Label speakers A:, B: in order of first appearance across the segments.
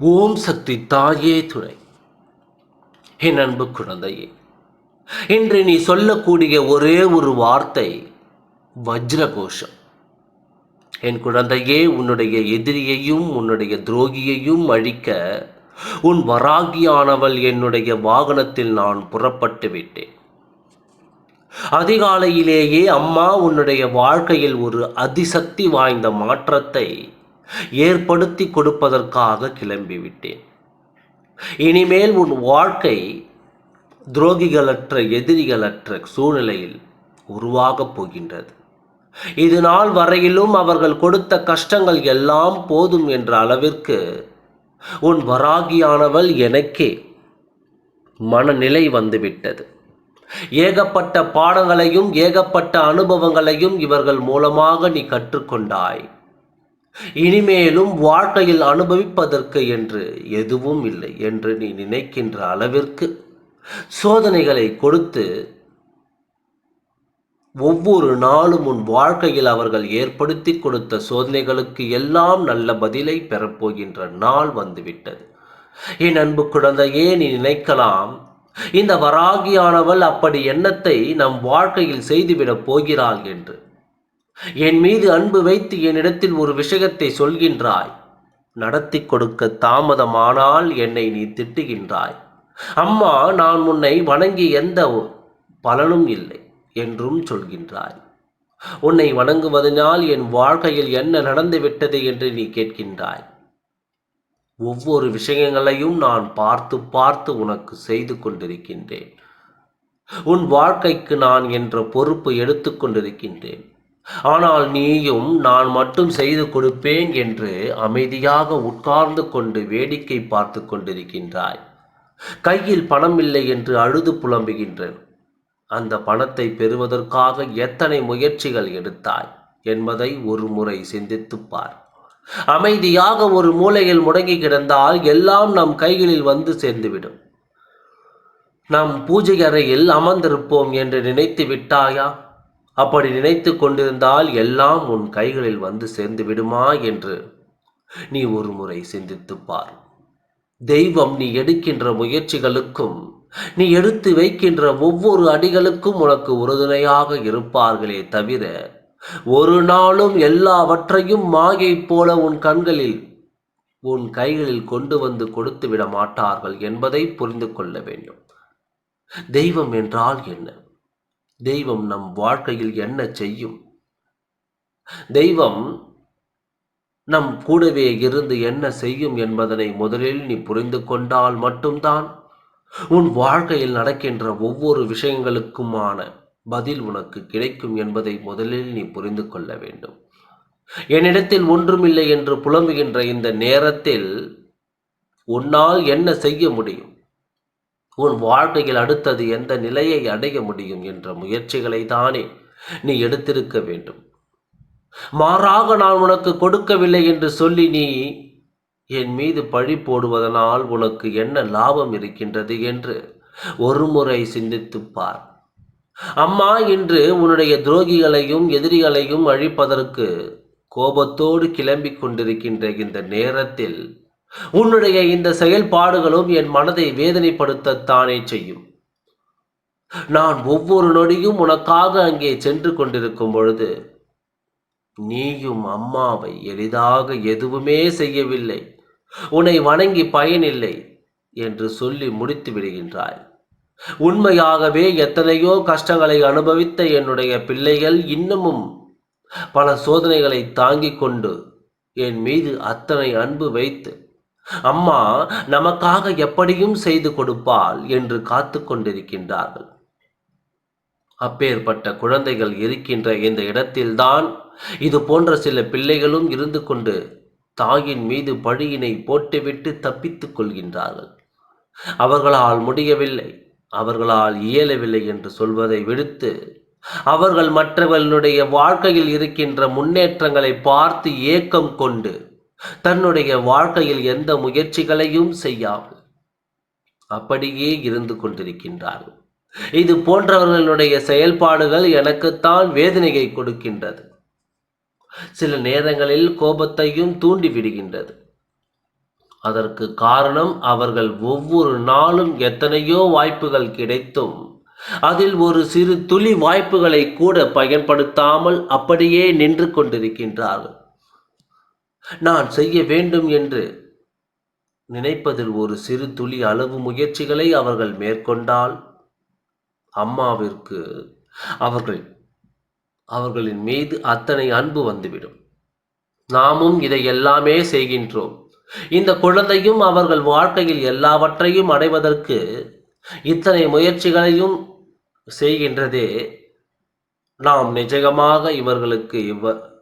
A: ஓம் சக்தி தாயே துணை. என் அன்பு குழந்தையே இன்று நீ சொல்லக்கூடிய ஒரே ஒரு வார்த்தை வஜ்ரகோஷம். என் குழந்தையே உன்னுடைய எதிரியையும் உன்னுடைய துரோகியையும் அழிக்க உன் வராகியானவள் என்னுடைய வாகனத்தில் நான் புறப்பட்டு விட்டேன். அதிகாலையிலேயே அம்மா உன்னுடைய வாழ்க்கையில் ஒரு அதிசக்தி வாய்ந்த மாற்றத்தை ஏற்படுத்தி கொடுப்பதற்காக கிளம்பிவிட்டேன். இனிமேல் உன் வாழ்க்கை துரோகிகளற்ற எதிரிகளற்ற சூழ்நிலையில் உருவாகப் போகின்றது. இது நாள் வரையிலும் அவர்கள் கொடுத்த கஷ்டங்கள் எல்லாம் போதும் என்ற அளவிற்கு உன் வராகியானவள் எனக்கே மனநிலை வந்துவிட்டது. ஏகப்பட்ட பாடங்களையும் ஏகப்பட்ட அனுபவங்களையும் இவர்கள் மூலமாக நீ கற்றுக்கொண்டாய். இனிமேலும் வாழ்க்கையில் அனுபவிப்பதற்கு என்று எதுவும் இல்லை என்று நீ நினைக்கின்ற அளவிற்கு சோதனைகளை கொடுத்து ஒவ்வொரு நாளும் உன் வாழ்க்கையில் அவர்கள் ஏற்படுத்தி கொடுத்த சோதனைகளுக்கு எல்லாம் நல்ல பதிலை பெறப்போகின்ற நாள் வந்துவிட்டது. என் அன்பு குழந்தையே நீ நினைக்கலாம் இந்த வராகியானவள் அப்படி எண்ணத்தை நம் வாழ்க்கையில் செய்துவிடப் போகிறாள் என்று. என் மீது அன்பு வைத்து என்னிடத்தில் ஒரு விஷயத்தை சொல்கின்றாய். நடத்தி கொடுக்க தாமதமானால் என்னை நீ திட்டுகின்றாய். அம்மா நான் உன்னை வணங்கி எந்த பலனும் இல்லை என்றும் சொல்கின்றாய். உன்னை வணங்குவதனால் என் வாழ்க்கையில் என்ன நடந்துவிட்டது என்று நீ கேட்கின்றாய். ஒவ்வொரு விஷயங்களையும் நான் பார்த்து பார்த்து உனக்கு செய்து கொண்டிருக்கின்றேன். உன் வாழ்க்கைக்கு நான் என்ற பொறுப்பு எடுத்துக்கொண்டிருக்கின்றேன் ஆனால் நீயும் நான் மட்டும் செய்து கொடுப்பேன் என்று அமைதியாக உட்கார்ந்து கொண்டு வேடிக்கை பார்த்து கொண்டிருக்கின்றாய். கையில் பணம் இல்லை என்று அழுது புலம்புகின்றேன். அந்த பணத்தை பெறுவதற்காக எத்தனை முயற்சிகள் எடுத்தாய் என்பதை ஒரு முறை சிந்தித்துப் பார். அமைதியாக ஒரு மூலையில் முடங்கி கிடந்தால் எல்லாம் நம் கைகளில் வந்து சேர்ந்துவிடும். நாம் பூஜை அறையில் அமர்ந்திருப்போம் என்று நினைத்து விட்டாயா? அப்படி நினைத்து கொண்டிருந்தால் எல்லாம் உன் கைகளில் வந்து சேர்ந்து விடுமா என்று நீ ஒரு முறை சிந்தித்து பார். தெய்வம் நீ எடுக்கின்ற முயற்சிகளுக்கும் நீ எடுத்து வைக்கின்ற ஒவ்வொரு அடிகளுக்கும் உனக்கு உறுதுணையாக இருப்பார்களே தவிர ஒரு நாளும் எல்லாவற்றையும் மாயை போல உன் கண்களில் உன் கைகளில் கொண்டு வந்து கொடுத்து விட மாட்டார்கள் என்பதை புரிந்து கொள்ள வேண்டும். தெய்வம் என்றால் என்ன? தெய்வம் நம் வாழ்க்கையில் என்ன செய்யும்? தெய்வம் நம் கூடவே இருந்து என்ன செய்யும் என்பதனை முதலில் நீ புரிந்து கொண்டால் மட்டும்தான் உன் வாழ்க்கையில் நடக்கின்ற ஒவ்வொரு விஷயங்களுக்குமான பதில் உனக்கு கிடைக்கும் என்பதை முதலில் நீ புரிந்து கொள்ள வேண்டும். என்னிடத்தில் ஒன்றுமில்லை என்று புலம்புகின்ற இந்த நேரத்தில் உன்னால் என்ன செய்ய முடியும்? உன் வாழ்க்கையில் அடுத்தது எந்த நிலையை அடைய முடியும் என்ற முயற்சிகளை தானே நீ எடுத்திருக்க வேண்டும். மாறாக நான் உனக்கு கொடுக்கவில்லை என்று சொல்லி நீ என் மீது பழி போடுவதனால் உனக்கு என்ன லாபம் இருக்கின்றது என்று ஒரு முறை பார். அம்மா இன்று உன்னுடைய துரோகிகளையும் எதிரிகளையும் அழிப்பதற்கு கோபத்தோடு கிளம்பிக் கொண்டிருக்கின்ற இந்த நேரத்தில் உன்னுடைய இந்த செயல்பாடுகளும் என் மனதை வேதனைப்படுத்தத்தானே செய்யும். நான் ஒவ்வொரு நொடியும் உனக்காக அங்கே சென்று கொண்டிருக்கும் பொழுது நீயும் அம்மாவை எளிதாக எதுவுமே செய்யவில்லை. உன்னை வணங்கி பயனில்லை என்று சொல்லி முடித்து விடுகின்றாய். உண்மையாகவே எத்தனையோ கஷ்டங்களை அனுபவித்த என்னுடைய பிள்ளைகள் இன்னமும் பல சோதனைகளை தாங்கிக் கொண்டு என் மீது அத்தனை அன்பு வைத்து அம்மா நமக்காக எப்படியும் செய்து கொடுப்பாள் என்று காத்து கொண்டிருக்கின்றார்கள். அப்பேற்பட்ட குழந்தைகள் இருக்கின்ற இந்த இடத்தில்தான் இது போன்ற சில பிள்ளைகளும் இருந்து கொண்டு தாயின் மீது பழியினை போட்டுவிட்டு தப்பித்துக் கொள்கின்றார்கள். அவர்களால் முடியவில்லை அவர்களால் இயலவில்லை என்று சொல்வதை விடுத்து அவர்கள் மற்றவர்களுடைய வாழ்க்கையில் இருக்கின்ற முன்னேற்றங்களை பார்த்து ஏக்கம் கொண்டு தன்னுடைய வாழ்க்கையில் எந்த முயற்சிகளையும் செய்யாமல் அப்படியே இருந்து கொண்டிருக்கின்றார்கள் இது போன்றவர்களுடைய செயல்பாடுகள் எனக்குத்தான் வேதனையை கொடுக்கின்றது. சில நேரங்களில் கோபத்தையும் தூண்டி விடுகின்றது. அதற்கு காரணம் அவர்கள் ஒவ்வொரு நாளும் எத்தனையோ வாய்ப்புகள் கிடைத்தும் அதில் ஒரு சிறு துளி வாய்ப்புகளை கூட பயன்படுத்தாமல் அப்படியே நின்று கொண்டிருக்கின்றார்கள். நான் செய்ய வேண்டும் என்று நினைப்பதில் ஒரு சிறு துளி அளவு முயற்சிகளை அவர்கள் மேற்கொண்டால் அம்மாவிற்கு அவர்கள் அவர்களின் மீது அத்தனை அன்பு வந்துவிடும். நாமும் இதை எல்லாமே செய்கின்றோம். இந்த குழந்தையும் அவர்கள் வாழ்க்கையில் எல்லாவற்றையும் அடைவதற்கு இத்தனை முயற்சிகளையும் செய்கின்றதே. நாம் நிஜமாக இவர்களுக்கு இவ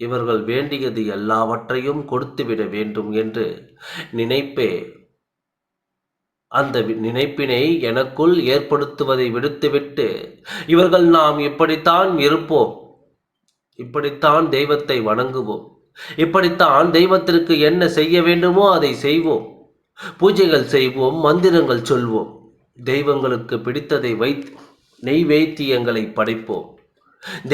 A: இவர்கள் வேண்டியது எல்லாவற்றையும் கொடுத்துவிட வேண்டும் என்று நினைப்பே. அந்த நினைப்பினை எனக்குள் ஏற்படுத்துவதை விடுத்துவிட்டு இவர்கள் நாம் இப்படித்தான் இருப்போம். இப்படித்தான் தெய்வத்தை வணங்குவோம். இப்படித்தான் தெய்வத்திற்கு என்ன செய்ய வேண்டுமோ அதை செய்வோம். பூஜைகள் செய்வோம் மந்திரங்கள் சொல்வோம். தெய்வங்களுக்கு பிடித்ததை வைத் நெய்வேத்தியங்களை படைப்போம்.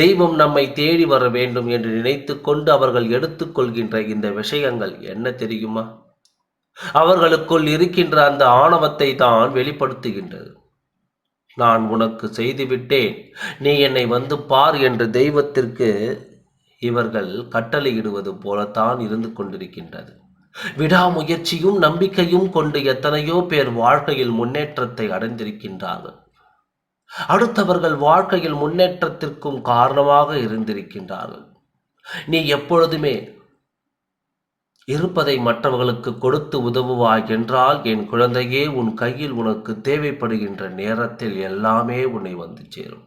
A: தெய்வம் நம்மை தேடி வர வேண்டும் என்று நினைத்து கொண்டு அவர்கள் எடுத்துக்கொள்கின்ற இந்த விஷயங்கள் என்ன தெரியுமா? அவர்களுக்குள் இருக்கின்ற அந்த ஆணவத்தை தான் வெளிப்படுத்துகின்றது. நான் உனக்கு செய்துவிட்டேன். நீ என்னை வந்து பார் என்று தெய்வத்திற்கு இவர்கள் கட்டளையிடுவது போலத்தான் இருந்து கொண்டிருக்கின்றது. விடாமுயற்சியும் நம்பிக்கையும் கொண்டு எத்தனையோ பேர் வாழ்க்கையில் முன்னேற்றத்தை அடைந்திருக்கின்றார்கள். அடுத்தவர்கள் வாழ்க்கையில் முன்னேற்றத்திற்கும் காரணமாக இருந்திருக்கின்றார்கள். நீ எப்பொழுதுமே இருப்பதை மற்றவர்களுக்கு கொடுத்து உதவுவாய் என்றால் என் குழந்தையே உன் கையில் உனக்கு தேவைப்படுகின்ற நேரத்தில் எல்லாமே உன்னை வந்து சேரும்.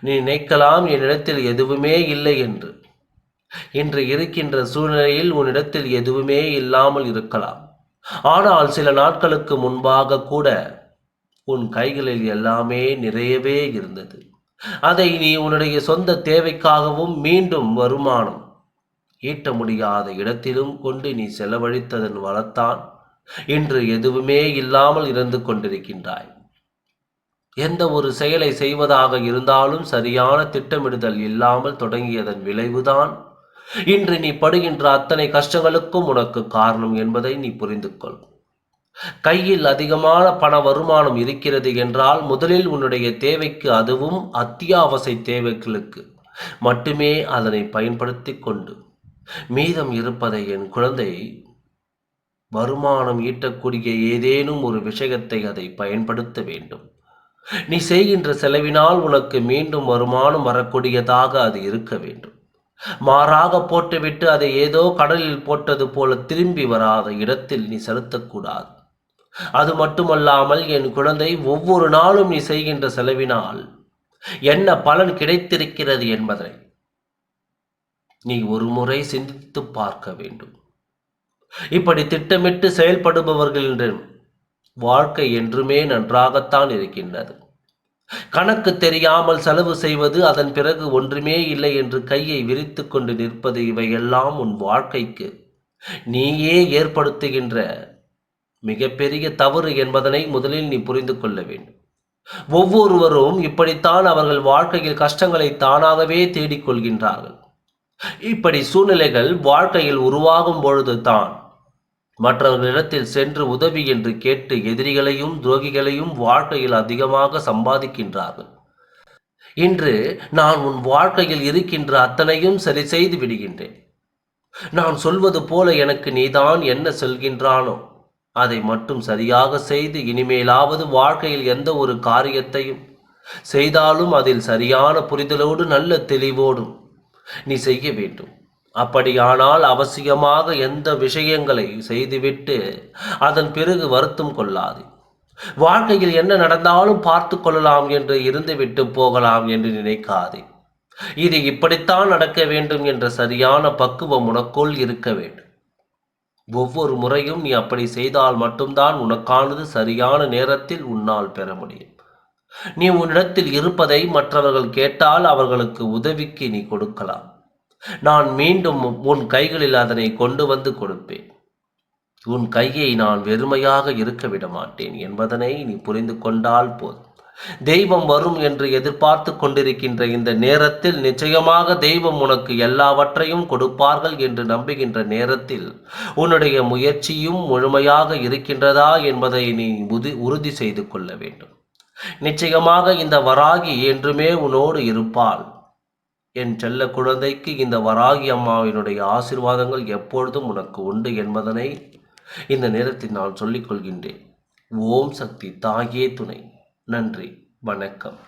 A: நீ நினைக்கலாம் என்னிடத்தில் எதுவுமே இல்லை என்று. இன்று இருக்கின்ற சூழ்நிலையில் உன்னிடத்தில் எதுவுமே இல்லாமல் இருக்கலாம். ஆனால் சில நாட்களுக்கு முன்பாக கூட உன் கைகளில் எல்லாமே நிறையவே இருந்தது. அதை நீ உன்னுடைய சொந்த தேவைக்காகவும் மீண்டும் வருமானம் ஈட்ட முடியாத இடத்திலும் கொண்டு நீ செலவழித்ததன் வளத்தான் இன்று எதுவுமே இல்லாமல் இருந்து கொண்டிருக்கின்றாய். எந்த ஒரு செயலை செய்வதாக இருந்தாலும் சரியான திட்டமிடுதல் இல்லாமல் தொடங்கியதன் விளைவுதான். இன்று நீ படுகின்ற அத்தனை கஷ்டங்களுக்கும் உனக்கு காரணம் என்பதை நீ புரிந்து கொள் கையில் அதிகமான பண வருமானம் இருக்கிறது என்றால் முதலில் உன்னுடைய தேவைக்கு அதுவும் அத்தியாவசிய தேவைகளுக்கு மட்டுமே அதனை பயன்படுத்தி கொண்டு மீதம் இருப்பதை என் குழந்தை வருமானம் ஈட்டக்கூடிய ஏதேனும் ஒரு விஷயத்தை அதை பயன்படுத்த வேண்டும். நீ செய்கின்ற செலவினால் உனக்கு மீண்டும் வருமானம் வரக்கூடியதாக அது இருக்க வேண்டும். மாறாக போட்டுவிட்டு அதை ஏதோ கடலில் போட்டது போல திரும்பி வராத இடத்தில் நீ செலுத்தக்கூடாது. அது மட்டுமல்லாமல் என் குழந்தை ஒவ்வொரு நாளும் நீ செய்கின்ற செலவினால் என்ன பலன் கிடைத்திருக்கிறது என்பதை நீ ஒரு முறை சிந்தித்து பார்க்க வேண்டும். இப்படி திட்டமிட்டு செயல்படுபவர்களின் வாழ்க்கை என்றுமே நன்றாகத்தான் இருக்கின்றது. கணக்கு தெரியாமல் செலவு செய்வது அதன் பிறகு ஒன்றுமே இல்லை என்று கையை விரித்து கொண்டு நிற்பது இவையெல்லாம் உன் வாழ்க்கைக்கு நீயே ஏற்படுத்துகின்ற மிகப்பெரிய தவறு என்பதனை முதலில் நீ புரிந்து கொள்ள வேண்டும். ஒவ்வொருவரும் இப்படித்தான் அவர்கள் வாழ்க்கையில் கஷ்டங்களை தானாகவே தேடிக்கொள்கின்றார்கள் இப்படி சூழ்நிலைகள் வாழ்க்கையில் உருவாகும் பொழுது தான் மற்றவர்களிடத்தில் சென்று உதவி என்று கேட்டு எதிரிகளையும் துரோகிகளையும் வாழ்க்கையில் அதிகமாக சம்பாதிக்கின்றார்கள். இன்று நான் உன் வாழ்க்கையில் இருக்கின்ற அத்தனையும் சரி செய்து விடுகின்றேன். நான் சொல்வது போல எனக்கு நீதான் என்ன சொல்கின்றானோ அதை மட்டும் சரியாக செய்து இனிமேலாவது வாழ்க்கையில் எந்த ஒரு காரியத்தையும் செய்தாலும் அதில் சரியான புரிதலோடு நல்ல தெளிவோடும் நீ செய்ய வேண்டும். அப்படியானால் அவசியமாக எந்த விஷயங்களை செய்துவிட்டு அதன் பிறகு வருத்தம் கொள்ளாது. வாழ்க்கையில் என்ன நடந்தாலும் பார்த்து கொள்ளலாம் என்று இருந்துவிட்டு போகலாம் என்று நினைக்காதே. இது இப்படித்தான் நடக்க வேண்டும் என்ற சரியான பக்குவம் உனக்குள் இருக்க வேண்டும். ஒவ்வொரு முறையும் நீ அப்படி செய்தால் மட்டும்தான் உனக்கானது சரியான நேரத்தில் உன்னால் பெற முடியும். நீ உன்னிடத்தில் இருப்பதை மற்றவர்கள் கேட்டால் அவர்களுக்கு உதவிக்கு நீ கொடுக்கலாம். நான் மீண்டும் உன் கைகளில் அதனை கொண்டு வந்து கொடுப்பேன். உன் கையை நான் வெறுமையாக இருக்க விட மாட்டேன் என்பதனை நீ புரிந்து கொண்டால் போதும். தெய்வம் வரும் என்று எதிர்பார்த்து கொண்டிருக்கின்ற இந்த நேரத்தில் நிச்சயமாக தெய்வம் உனக்கு எல்லாவற்றையும் கொடுப்பார்கள் என்று நம்புகின்ற நேரத்தில் உன்னுடைய முயற்சியும் முழுமையாக இருக்கின்றதா என்பதை நீ உறுதி செய்து கொள்ள வேண்டும். நிச்சயமாக இந்த வராகி என்றுமே உன்னோடு இருப்பாள். என் செல்ல குழந்தைக்கு இந்த வராகி அம்மாவினுடைய ஆசிர்வாதங்கள் எப்பொழுதும் உனக்கு உண்டு என்பதனை இந்த நேரத்தில் நான் சொல்லிக் கொள்கின்றேன். ஓம் சக்தி தாயே துணை. நன்றி. வணக்கம்.